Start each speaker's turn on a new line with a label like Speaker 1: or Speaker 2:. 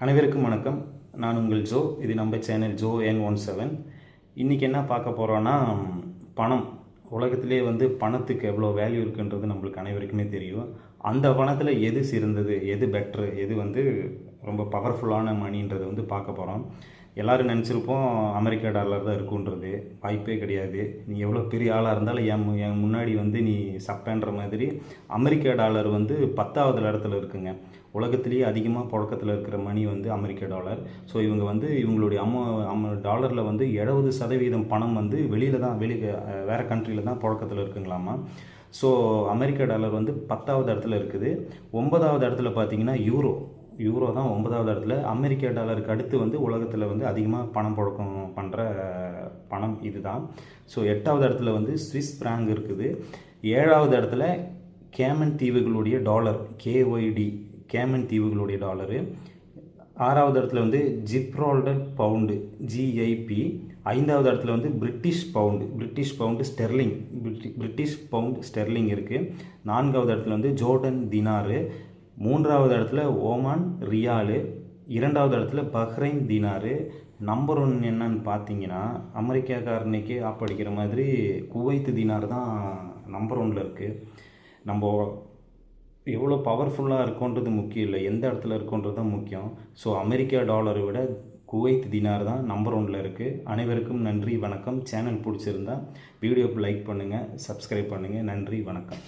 Speaker 1: அனைவருக்கும் வணக்கம். நான் உங்கள் ஜோ. இது நம்ம channel Jo N one seven. இன்றைக்கி என்ன பார்க்க போகிறோன்னா பணம். உலகத்திலே வந்து பணத்துக்கு எவ்வளோ வேல்யூ இருக்குன்றது நம்மளுக்கு அனைவருக்குமே தெரியும். அந்த பணத்தில் எது சிறந்தது எது பெட்ரு எது வந்து ரொம்ப பவர்ஃபுல்லான மணின்றதை வந்து பார்க்க போகிறோம் எல்லாரும் நினச்சிருப்போம் அமெரிக்கா டாலர் தான் இருக்குன்றது. வாய்ப்பே கிடையாது. நீ எவ்வளோ பெரிய ஆளாக இருந்தாலும் என் என் முன்னாடி வந்து நீ சப்பேன்ற மாதிரி அமெரிக்கா டாலர் வந்து பத்தாவது இடத்துல இருக்குங்க. உலகத்திலேயே அதிகமாக புழக்கத்தில் இருக்கிற மணி வந்து அமெரிக்க டாலர். ஸோ இவங்க வந்து இவங்களுடைய அம்மா அம்ம டாலரில் வந்து எழுபது சதவீதம் பணம் வந்து வெளியில் தான் வெளி வேறு கண்ட்ரியில் தான் புழக்கத்தில் இருக்குங்களாமா. ஸோ அமெரிக்க டாலர் வந்து பத்தாவது இடத்துல இருக்குது. ஒன்பதாவது இடத்துல பார்த்தீங்கன்னா யூரோ. யூரோ தான் ஒன்பதாவது இடத்துல. அமெரிக்க டாலருக்கு அடுத்து வந்து உலகத்தில் வந்து அதிகமாக பணம் புழக்கம் பண்ணுற பணம் இதுதான். ஸோ எட்டாவது இடத்துல வந்து ஸ்விஸ் பிராங்க் இருக்குது. ஏழாவது இடத்துல கேமன் தீவுகளுடைய டாலர் கேஒய்டி கேமன் தீவுகளுடைய டாலரு. ஆறாவது இடத்துல வந்து ஜிப்ரால்டர் பவுண்டு ஜிஐபி ஐந்தாவது இடத்துல வந்து British pound British pound sterling British pound sterling இருக்குது நான்காவது இடத்துல வந்து ஜோர்டன் தினாரு மூன்றாவது இடத்துல ஓமான் ரியாலு. இரண்டாவது இடத்துல பஹ்ரைன் தினாரு. நம்பர் ஒன் என்னன்னு பார்த்தீங்கன்னா அமெரிக்காக்காரனைக்கே ஆப்படிக்கிற மாதிரி குவைத்து தினார் தான் நம்பர் ஒன்ல இருக்குது நம்ம எவ்வளோ பவர்ஃபுல்லாக இருக்கோன்றது முக்கியம் இல்லை. எந்த இடத்துல இருக்கோன்றது தான் முக்கியம். ஸோ அமெரிக்கா டாலரை விட குவைத் தினார் தான் நம்பர் ஒன்ல இருக்குது அனைவருக்கும் நன்றி வணக்கம். சேனல் பிடிச்சிருந்தா வீடியோக்கு லைக் பண்ணுங்கள் சப்ஸ்கிரைப் பண்ணுங்கள் நன்றி வணக்கம்.